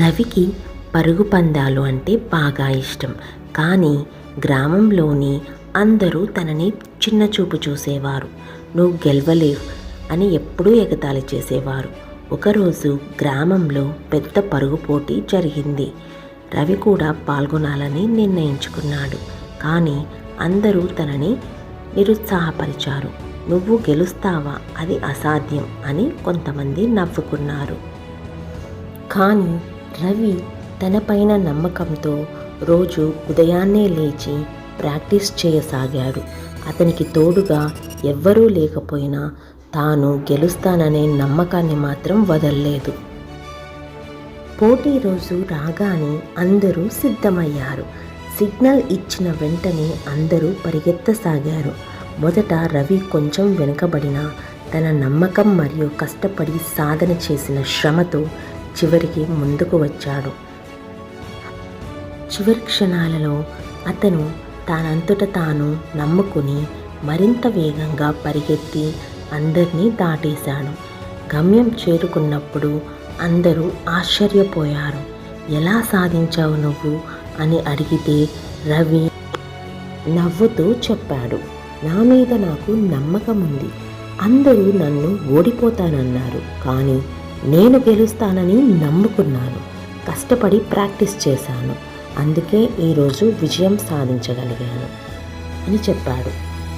రవికి పరుగు పందాలు అంటే బాగా ఇష్టం. కానీ గ్రామంలోని అందరూ తనని చిన్న చూపు చూసేవారు. నువ్వు గెలవలేవు అని ఎప్పుడూ ఎగతాళి చేసేవారు. ఒకరోజు గ్రామంలో పెద్ద పరుగు పోటీ జరిగింది. రవి కూడా పాల్గొనాలని నిర్ణయించుకున్నాడు. కానీ అందరూ తనని నిరుత్సాహపరిచారు. నువ్వు గెలుస్తావా? అది అసాధ్యం అని కొంతమంది నవ్వుకున్నారు. కానీ రవి తనపైన నమ్మకంతో రోజు ఉదయాన్నే లేచి ప్రాక్టీస్ చేయసాగాడు. అతనికి తోడుగా ఎవ్వరూ లేకపోయినా తాను గెలుస్తాననే నమ్మకాన్ని మాత్రం వదల్లేదు. పోటీ రోజు రాగానే అందరూ సిద్ధమయ్యారు. సిగ్నల్ ఇచ్చిన వెంటనే అందరూ పరిగెత్తసాగారు. మొదట రవి కొంచెం వెనుకబడినా తన నమ్మకం మరియు కష్టపడి సాధన చేసిన శ్రమతో చివరికి ముందుకు వచ్చాడు. చివరి క్షణాలలో అతను తానంతట తాను నమ్ముకుని మరింత వేగంగా పరిగెత్తి అందరినీ దాటేశాడు. గమ్యం చేరుకున్నప్పుడు అందరూ ఆశ్చర్యపోయారు. ఎలా సాధించావు నువ్వు? అని అడిగితే రవి నవ్వుతూ చెప్పాడు. నా మీద నాకు నమ్మకం ఉంది అందరూ నన్ను ఓడిపోతానన్నారు. కానీ నేను గెలుస్తానని నమ్ముకున్నాను. కష్టపడి ప్రాక్టీస్ చేశాను. అందుకే ఈరోజు విజయం సాధించగలిగాను. అని చెప్పాడు.